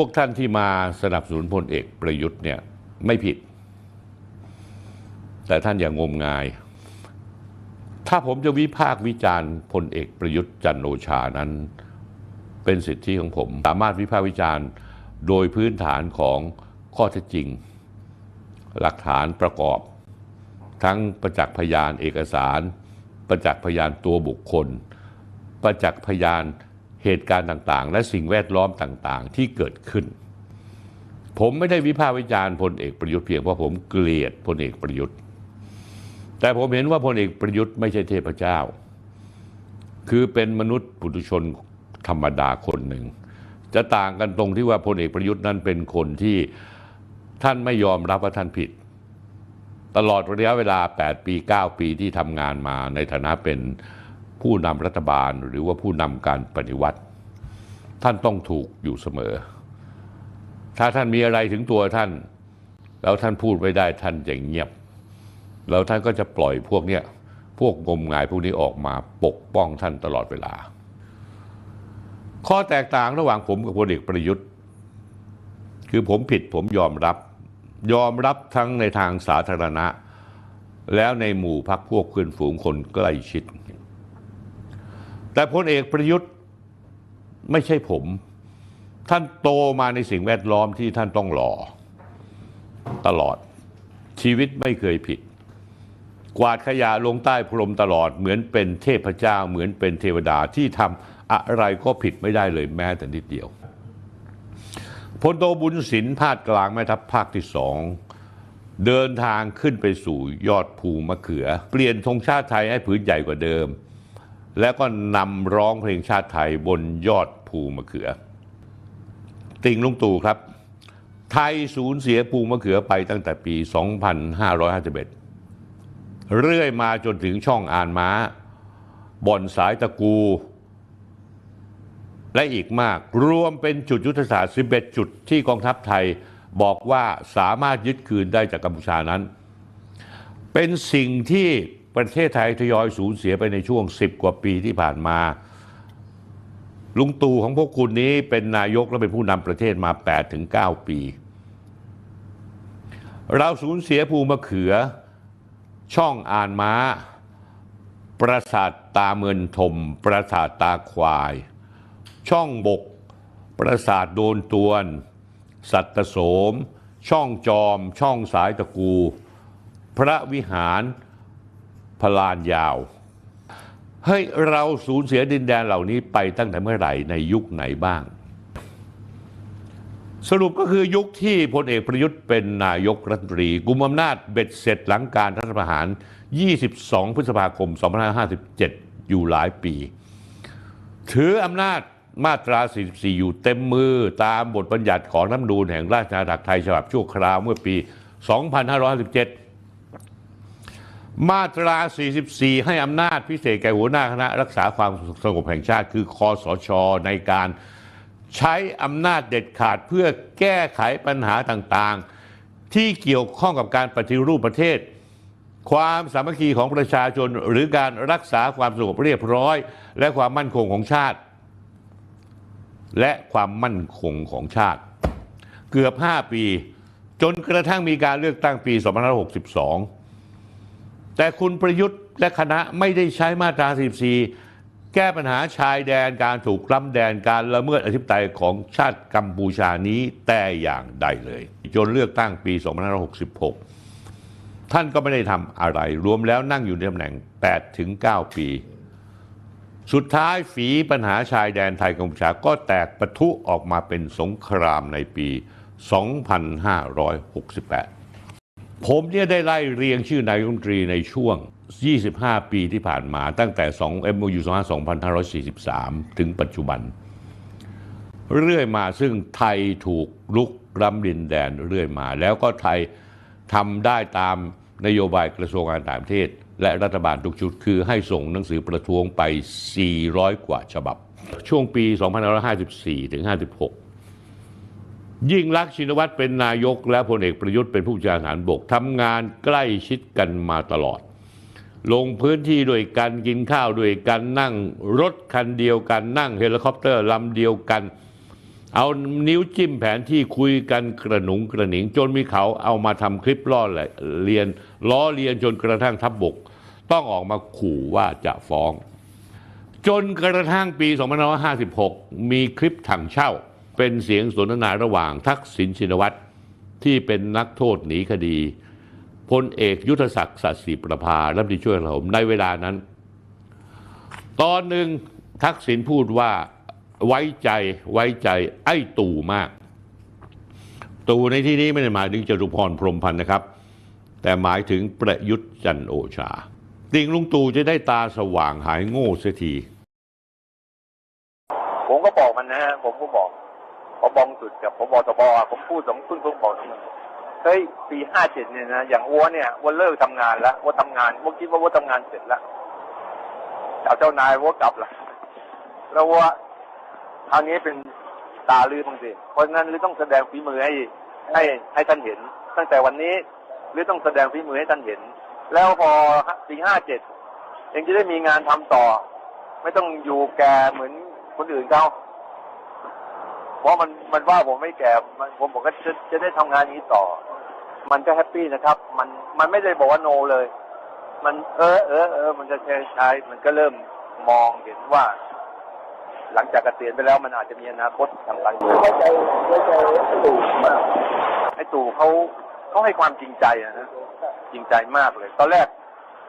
วกท่านที่มาสนับสนุนพลเอกประยุทธ์เนี่ยไม่ผิด แต่ท่านอย่างงมงาย ถ้าผมจะวิพากษ์วิจารณ์พลเอกประยุทธ์จันโอชานั้นเป็นสิทธิของผม สามารถวิพากษ์วิจารณ์โดยพื้นฐานของข้อเท็จจริง หลักฐานประกอบ ทั้งประจักษ์พยานเอกสาร ประจักษ์พยานตัวบุคคล ประจักษ์พยาน เหตุการณ์ต่างๆ และสิ่งแวดล้อมต่างๆ ที่เกิดขึ้น ผมไม่ได้วิพากษ์วิจารณ์พลเอกประยุทธ์เพียงเพราะผมเกลียดพลเอกประยุทธ์ แต่ผมเห็นว่าพลเอกประยุทธ์ไม่ใช่เทพเจ้า คือเป็นมนุษย์ปุถุชนธรรมดาคนหนึ่ง จะต่างกันตรงที่ว่าพลเอกประยุทธ์นั้นเป็นคนที่ท่านไม่ยอมรับว่าท่านผิด ตลอดระยะเวลา 8 ปี 9 ปีที่ทำงานมาในฐานะเป็น ผู้นำรัฐบาลหรือว่าผู้นำการปฏิวัติ ท่านต้องถูกอยู่เสมอ ถ้าท่านมีอะไรถึงตัวท่าน แล้วท่านพูดไม่ได้ท่านจะเงียบ แล้วท่านก็จะปล่อยพวกเนี้ยพวกงมงายพวกนี้ออกมาปกป้องท่านตลอดเวลา ข้อแตกต่างระหว่างผมกับพลเอกประยุทธ์ คือผมผิดผมยอมรับ ยอมรับทั้งในทางสาธารณะ แล้วในหมู่พักพวกเพื่อนฝูงคนใกล้ชิด แต่พลเอกประยุทธ์ไม่ใช่ผม ท่านโตมาในสิ่งแวดล้อมที่ท่านต้องหล่อตลอดชีวิตไม่เคยผิด กวาดขยะลงใต้พรมตลอดเหมือนเป็นเทพเจ้าเหมือนเป็นเทวดาที่ทำอะไรก็ผิดไม่ได้เลยแม้แต่นิดเดียวพลโตบุญสินพาดกลางแม่ทัพภาคที่สองเดินทางขึ้นไปสู่ยอดภูมะเขือ เปลี่ยนธงชาติไทยให้ผืนใหญ่กว่าเดิม แล้วก็นำร้องเพลงชาติไทยบนยอดภูมะเขือ ติงลุงตู่ครับ ไทยสูญเสียภูมะเขือไปตั้งแต่ปี 2551 เรื่อยมาจนถึงช่องอ่านม้า บ่อนสายตะกู และอีกมากรวมเป็นจุดยุทธศาสตร์ 11 จุดที่กองทัพไทยบอกว่าสามารถยึดคืนได้จากกัมพูชานั้น เป็นสิ่งที่ ประเทศไทยทยอยสูญเสียไปในช่วง 10 กว่าปีที่ผ่านมา ลุงตู่ของพวกคุณนี้เป็นนายกและเป็นผู้นำประเทศมา 8-9 ปี เราสูญเสียภูมะเขือ ช่องอ่านม้า ปราสาทตาเมือนทม ปราสาทตาควาย ช่องบก ปราสาทโดนตวน สัตโสม ช่องจอม ช่องสายตะกู พระวิหาร พลานยาว เฮ้ยเราสูญเสียดินแดนเหล่านี้ไปตั้งแต่เมื่อไหร่ในยุคไหนบ้าง สรุปก็คือยุคที่พลเอกประยุทธ์เป็นนายกรัฐมนตรีกุมอำนาจเบ็ดเสร็จหลังการรัฐประหาร 22 พฤษภาคม 2557 อยู่หลายปี ถืออำนาจมาตรา 44 อยู่เต็มมือตามบทบัญญัติของรัฐธรรมนูญแห่งราชอาณาจักรไทยฉบับชั่วคราวเมื่อปี 2557 มาตรา 44 ให้อำนาจพิเศษแก่หัวหน้าคณะรักษาความสงบแห่งชาติ คือคอสช ในการใช้อำนาจเด็ดขาดเพื่อแก้ไขปัญหาต่างๆ ที่เกี่ยวข้องกับการปฏิรูปประเทศ ความสามัคคีของประชาชนหรือการรักษาความสงบเรียบร้อย และความมั่นคงของชาติ และความมั่นคงของชาติ เกือบ 5 ปี จนกระทั่งมีการเลือกตั้งปี 2562 แต่คุณประยุทธ์และคณะไม่ได้ใช้มาตรา 44 แก้ปัญหาชายแดนการถูกล้ำแดนการละเมิดอธิปไตยของชาติกัมพูชานี้แต่อย่างใดเลย จนเลือกตั้งปี 2566 ท่านก็ไม่ได้ทำอะไร รวมแล้วนั่งอยู่ในตำแหน่ง 8 ถึง 9 ปี สุดท้ายฝีปัญหาชายแดนไทยกัมพูชาก็แตกปะทุออกมาเป็นสงครามในปี 2568 ผมเนี่ยได้ไล่เรียงชื่อนายกรัฐมนตรีในช่วง 25 ปีที่ผ่านมาตั้งแต่ 2 MOU 2543 ถึงปัจจุบัน เรื่อยมาซึ่งไทยถูกลุกล้ำดินแดนเรื่อยมา แล้วก็ไทยทำได้ตามนโยบายกระทรวงการต่างประเทศ และรัฐบาลทุกชุดคือให้ส่งหนังสือประท้วงไป 400 กว่าฉบับ ช่วงปี 2554 ถึง 56 ยิ่งรักษินวัตรเป็นนายก และพลเอกประยุทธ์เป็นผู้จัดการทหารบกทำงานใกล้ชิดกันมาตลอด ลงพื้นที่ด้วยกันกินข้าวด้วยกันนั่งรถคันเดียวกันนั่งเฮลิคอปเตอร์ลำเดียวกัน เอานิ้วจิ้มแผนที่คุยกันกระหนุงกระหนิง จนมีเขาเอามาทำคลิปล้อเลียนล้อเลียนจนกระทั่งทับบก ต้องออกมาขู่ว่าจะฟ้อง จนกระทั่งปี 2556 มีคลิปถังเช่า เป็นเสียงสนทนาระหว่างทักษิณชินวัตรที่เป็นนักโทษหนีคดีพลเอกยุทธศักดิ์สัตย์ศรีประภารัฐมนตรีช่วยกลาโหมในเวลานั้น ตอนหนึ่งทักษิณพูดว่าไว้ใจไว้ใจไอ้ตู่มาก ตู่ในที่นี้ไม่ได้หมายถึงจตุพรพรมพันธ์นะครับ แต่หมายถึงประยุทธ์จันโอชาติงลุงตู่จะได้ตาสว่างหายโง่เสียที ผมก็บอกมันนะฮะผมก็บอก พอบองสุดกับพบตบอะผมพูดสองพึ่งพึ่งบอกเฮ้ยปีห้าเจ็ดเนี่ยนะอย่างอ้วเนี่ยอ้วเลิกทำงานแล้วอ้วทำงานอ้วคิดว่าอ้วทำงานเสร็จแล้วเอาเจ้านายอ้วกลับละแล้วอ้วคราวนี้เป็นตาลือบ้างสิเพราะฉะนั้นลือต้องแสดงฝีมือให้ให้ให้ท่านเห็น ตั้งแต่วันนี้ลือต้องแสดงฝีมือให้ท่านเห็น แล้วพอปีห้าเจ็ดเองจะได้มีงานทำต่อ ไม่ต้องอยู่แกเหมือนคนอื่นเขา เพราะมันมันว่าผมไม่แก่มันผมบอกว่าจะจะได้ทำงานอย่างนี้ต่อ มันก็แฮปปี้นะครับ มันมันไม่ได้บอกว่าโนเลย มันเออเออเออมันจะใช้ใช้มันก็เริ่มมองเห็นว่า หลังจากเกษียณไปแล้วมันอาจจะมีอนาคตทางการเมืองไว้ใจไว้ใจไอ้ตู่มากไอ้ตู่เขาเขาให้ความจริงใจอะนะจริงใจมากเลย ตอนแรก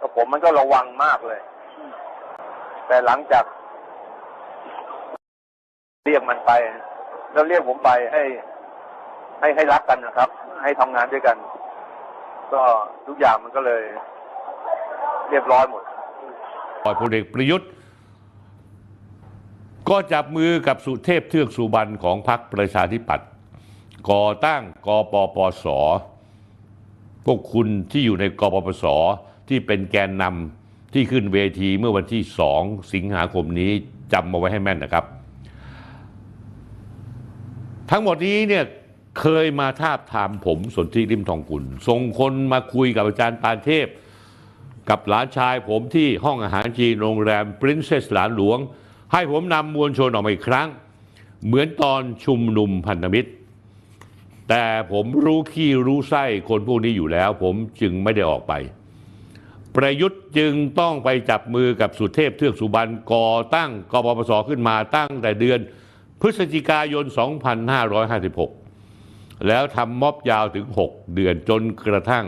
กับผมมันก็ระวังมากเลย แต่หลังจาก เรียกมันไป แล้วเรียกผมไปให้ ให้ให้รักกันนะครับ ให้ทำงานด้วยกัน ก็ทุกอย่างมันก็เลย เรียบร้อยหมดปล่อยพลเอกประยุทธ์ ก็จับมือกับสุเทพเทือกสุบรรณของพรรคประชาธิปัตย์ก่อตั้งกปปสพวกคุณที่อยู่ในกปปสที่เป็นแกนนำที่ขึ้นเวทีเมื่อวันที่ 2 สิงหาคมนี้จำมาไว้ให้แม่นนะครับ ทั้งหมดนี้เนี่ยเคยมาทาบทามผมสนธิริมทองกุลส่งคนมาคุยกับอาจารย์ปานเทพ กับหลานชายผมที่ห้องอาหารจีนโรงแรม Princess หลานหลวง ให้ผมนำมวลชนออกมาอีกครั้ง เหมือนตอนชุมนุมพันธมิตร แต่ผมรู้ขี้รู้ไส้คนพวกนี้อยู่แล้ว ผมจึงไม่ได้ออกไป ประยุทธ์จึงต้องไปจับมือกับสุเทพเทือกสุบรรณก่อตั้งกปปสขึ้นมาตั้งแต่เดือน พฤศจิกายน 2556 แล้วทำม็อบยาวถึง 6 เดือนจนกระทั่ง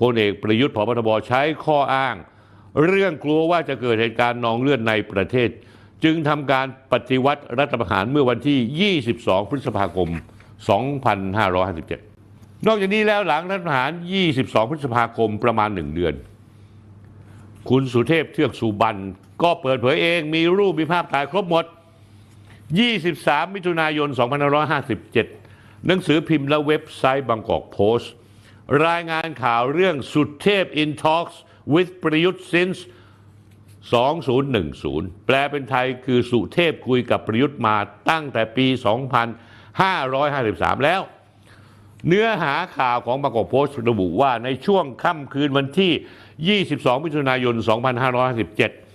พลเอกประยุทธ์พบทบใช้ข้ออ้าง เรื่องกลัวว่าจะเกิดเหตุการณ์นองเลือดในประเทศ จึงทำการปฏิวัติรัฐประหารเมื่อวันที่ 22 พฤษภาคม 2557 นอกจากนี้แล้วหลังรัฐประหาร 22 พฤษภาคมประมาณ 1 เดือน คุณสุเทพเทือกสุบรรณก็เปิดเผยเองมีรูปมีภาพถ่ายครบหมด 23 มิถุนายน 2557 หนังสือพิมพ์และเว็บไซต์บางกอกโพสต์ รายงานข่าวเรื่องสุดเทพ in talks with ประยุทธ์ since 2010 แปลเป็นไทยคือสุเทพคุยกับประยุทธ์มาตั้งแต่ปี 2553 แล้ว เนื้อหาข่าวของบางกอกโพสต์ระบุว่าในช่วงค่ำคืนวันที่ 22 มิถุนายน 2557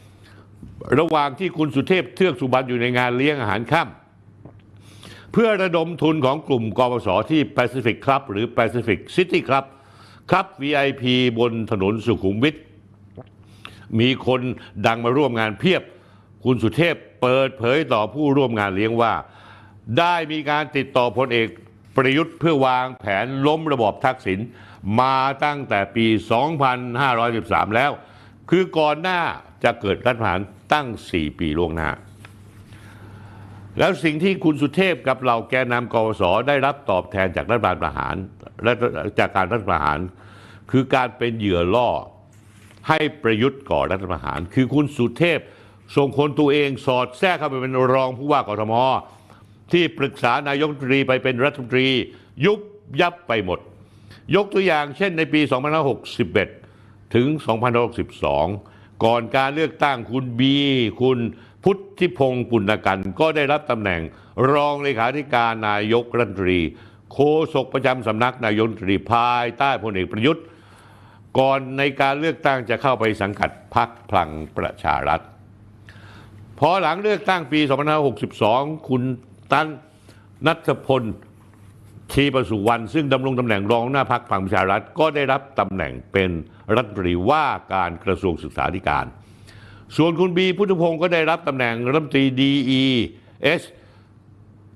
ระหว่างที่คุณสุเทพเทือกสุบรรณอยู่ในงานเลี้ยงอาหารค่ำเพื่อระดมทุนของกลุ่มกปสที่ Pacific Club หรือ Pacific City Club ครับ VIP บนถนนสุขุมวิทมีคนดังมาร่วมงานเพียบ คุณสุเทพเปิดเผยต่อผู้ร่วมงานเลี้ยงว่า ได้มีการติดต่อพลเอกประยุทธ์เพื่อวางแผนล้มระบอบทักษิณมาตั้งแต่ปี 2513 แล้ว คือก่อนหน้า จะเกิดรัฐประหารตั้ง 4 ปีล่วงหน้า แล้วสิ่งที่คุณสุเทพกับเหล่าแกนนำกวสได้รับตอบแทนจากรัฐบาลประหารและจากการรัฐประหาร คือการเป็นเหยื่อล่อให้ประยุทธ์ก่อรัฐประหาร คือคุณสุเทพส่งคนตัวเองสอดแทรกเข้าไปเป็นรองผู้ว่ากทม ที่ปรึกษานายกรัฐมนตรีไปเป็นรัฐมนตรี ยุบยับไปหมด ยกตัวอย่างเช่นในปี 2561 ถึง 2562 ก่อนการเลือกตั้งคุณบี คุณพุทธิพงศ์ปุณกัน ก็ได้รับตำแหน่ง รองเลขาธิการนายกรัฐมนตรี โฆษกประจำสำนักนายกรัฐมนตรีภายใต้พลเอกประยุทธ์ ก่อนในการเลือกตั้งจะเข้าไปสังกัดพรรคพลังประชารัฐ พอหลังเลือกตั้งปี 2562 คุณตันนัทพลชีประสุวรรณซึ่งดำรงตำแหน่งรองหน้าพักพลังประชารัฐก็ได้รับตำแหน่งเป็น รัฐมนตรีว่าการกระทรวงศึกษาธิการ ส่วนคุณบีพุทธพงศ์ก็ได้รับตำแหน่งรัฐมนตรีดีเอส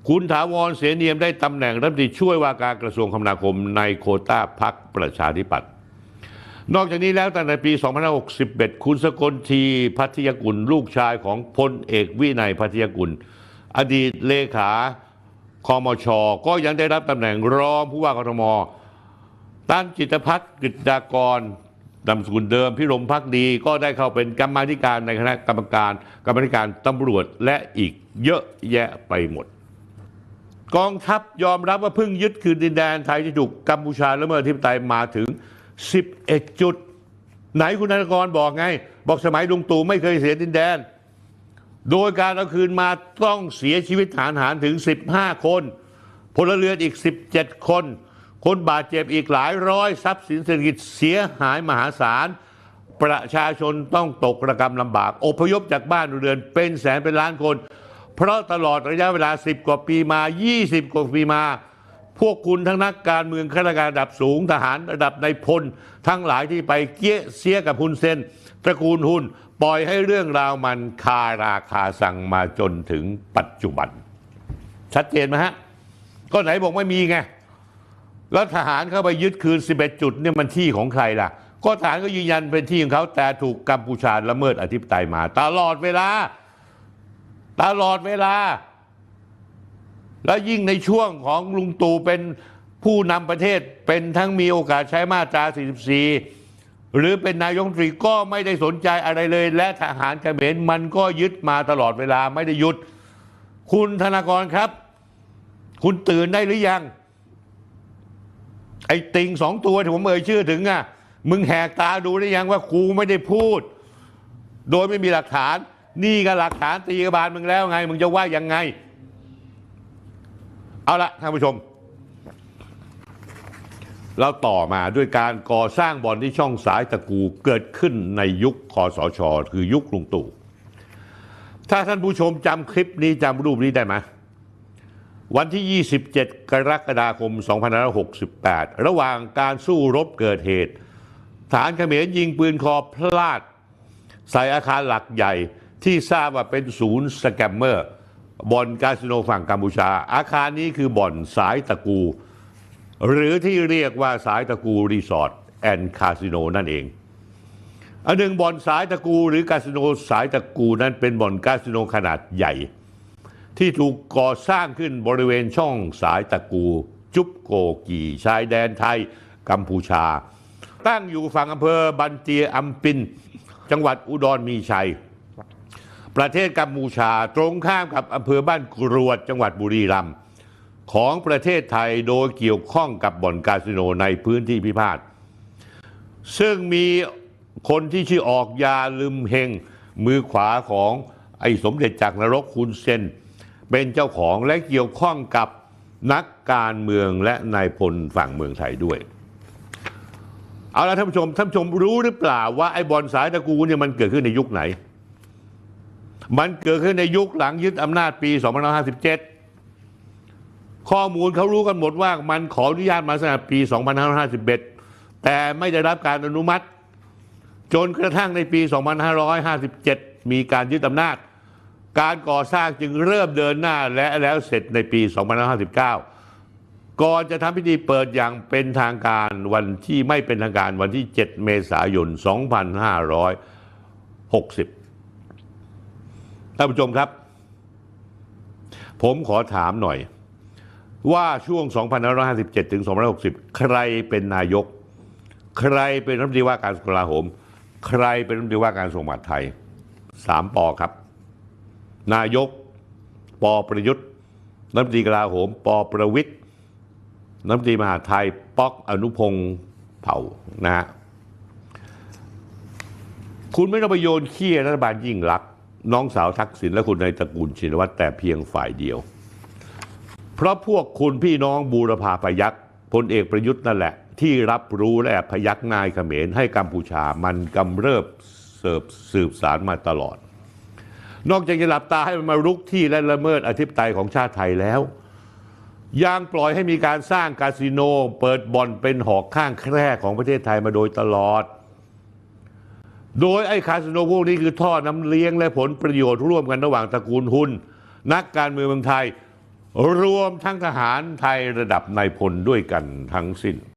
คุณถาวรเสนเนียมได้ตำแหน่งรัฐมนตรีช่วยว่าการกระทรวงคมนาคมในโคต้าพักประชาธิปัตย์นอกจากนี้แล้วตั้งแต่ปี 2561 คุณสกลทีพัทยกุลลูกชายของพลเอกวินัยพัทยกุล อดีตเลขาคอมชก็ยังได้รับตำแหน่งรองผู้ว่ากทมตั้นจิตพัฒน์กฤษดากร นามสกุลเดิมพิรมพักดีก็ได้เข้าเป็นกรรมาธิการในคณะกรรมการ กรรมาธิการตำรวจและอีกเยอะแยะไปหมด กองทัพยอมรับว่าเพิ่งยึดคืนดินแดนไทยที่ถูกกัมพูชาและเมื่อที่ปไตยมาถึง 11 จุด ไหนคุณธนากรบอกไง บอกสมัยลุงตู่ไม่เคยเสียดินแดน โดยการเอาคืนมาต้องเสียชีวิตฐานหารถึง 15 คนพลเรือนอีก 17 คน คนบาดเจ็บอีกหลายร้อยทรัพย์สินเศรษฐกิจเสียหายมหาศาล ประชาชนต้องตกระกรรมลำบาก อพยพจากบ้านเรือนเป็นแสนเป็นล้านคน เพราะตลอดระยะเวลา 10 กว่าปีมา 20 กว่าปีมา พวกคุณทั้งนักการเมืองข้าราชการระดับสูงทหารระดับในพล ทั้งหลายที่ไปเกี้ยเสียกับฮุนเซนตระกูลหุนปล่อยให้เรื่องราวมันคาราคาสั่งมาจนถึงปัจจุบัน ชัดเจนไหมฮะ ก็ไหนบอกไม่มีไง แล้วทหารเข้าไปยึดคืน 11 จุดเนี่ยมันที่ของใครล่ะ ก็ทหารก็ยืนยันเป็นที่ของเขาแต่ถูกกัมพูชาละเมิดอธิปไตยมา ตลอดเวลา ตลอดเวลา แล้วยิ่งในช่วงของลุงตู่เป็นผู้นำประเทศเป็นทั้งมีโอกาสใช้มาตรา 44 หรือเป็นนายกรัฐมนตรีก็ไม่ได้สนใจอะไรเลย และทหารเขมรมันก็ยึดมาตลอดเวลาไม่ได้หยุด คุณธนากรครับ คุณตื่นได้หรือยัง ไอ้ติงสองตัวที่ผมเอ่ยชื่อถึงอะมึงแหกตาดูได้ยังว่าครูไม่ได้พูด โดยไม่มีหลักฐาน นี่ก็หลักฐานตีกบาลมึงแล้วไง มึงจะว่ายังไง เอาละท่านผู้ชม เราต่อมาด้วยการก่อสร้างบ่อนที่ช่องสายตะกูเกิดขึ้นในยุคคอสช คือยุคลุงตู่ถ้าท่านผู้ชมจำคลิปนี้จำรูปนี้ได้ไหม วันที่ 27 กรกฎาคม 2568 ระหว่างการสู้รบเกิดเหตุ ฐานเขมรยิงปืนคอพลาด ใส่อาคารหลักใหญ่ที่ทราบว่าเป็นศูนย์สแกมเมอร์บ่อนคาสิโนฝั่งกัมพูชา อาคารนี้คือบ่อนสายตะกู หรือที่เรียกว่าสายตะกูรีสอร์ทแอนด์คาสิโนนั่นเองอันหนึ่งบ่อนสายตะกูหรือคาสิโนสายตะกูนั้นเป็นบ่อนคาสิโนขนาดใหญ่ ที่ถูกก่อสร้างขึ้นบริเวณช่องสายตะกู จุบโกกีชายแดนไทยกัมพูชา ตั้งอยู่ฝั่งอำเภอบันเตียอัมปิน จังหวัดอุดรมีชัย ประเทศกัมพูชาตรงข้ามกับอำเภอบ้านกรวดจังหวัดบุรีรัมย์ของประเทศไทยโดยเกี่ยวข้องกับบ่อนคาสิโนในพื้นที่พิพาทซึ่งมีคนที่ชื่อออกยาลืมเฮงมือขวาของไอ้สมเด็จจากนรกคุณเซน เป็นเจ้าของและเกี่ยวข้องกับนักการเมืองและนายพลฝั่งเมืองไทยด้วย เอาละท่านผู้ชมท่านผู้ชมรู้หรือเปล่าว่าไอ้บอลสายตะกูเนี่ยมันเกิดขึ้นในยุคไหน มันเกิดขึ้นในยุคหลังยึดอำนาจปี 2557 ข้อมูลเขารู้กันหมดว่ามันขออนุญาตมาตั้งแต่ปี 2551 แต่ไม่ได้รับการอนุมัติ จนกระทั่งในปี 2557 มีการยึดอำนาจ การก่อสร้างจึงเริ่มเดินหน้าและแล้วเสร็จในปี 2559 ก่อนจะทำพิธีเปิดอย่างเป็นทางการวันที่ไม่เป็นทางการวันที่ 7 เมษายน 2560 ท่านผู้ชมครับ ผมขอถามหน่อย ว่าช่วง 2557 ถึง 2560 ใครเป็นนายก ใครเป็นรัฐมนตรีว่าการกลาโหม ใครเป็นรัฐมนตรีว่าการทรงมหาดไทยสามปอครับ นายก ปอประยุทธ์รัฐมนตรีกลาโหม ปอประวิทย์รัฐมนตรีมหาไทยป๊อกอนุพงศ์เผ่านะฮะคุณไม่ต้องไปโยนขี้รัฐบาลยิ่งรัก น้องสาวทักษิณและคุณในตระกูลชินวัตรแต่เพียงฝ่ายเดียว เพราะพวกคุณพี่น้องบูรพาพยักษ์พลเอกประยุทธ์นั่นแหละ ที่รับรู้และพยักนายเขมรให้กัมพูชามันกำเริบเสิบสืบสารมาตลอด นอกจากจะหลับตาให้มันมารุกที่และละเมิดอธิปไตยของชาติไทยแล้ว ยังปล่อยให้มีการสร้างคาสิโน เปิดบ่อนเป็นหอกข้างแคร่ของประเทศไทยมาโดยตลอด โดยไอ้คาสิโนพวกนี้คือท่อน้ำเลี้ยงและผลประโยชน์ร่วมกันระหว่างตระกูลหุนนักการเมืองเมืองไทย รวมทั้งทหารไทยระดับนายพลด้วยกันทั้งสิ้น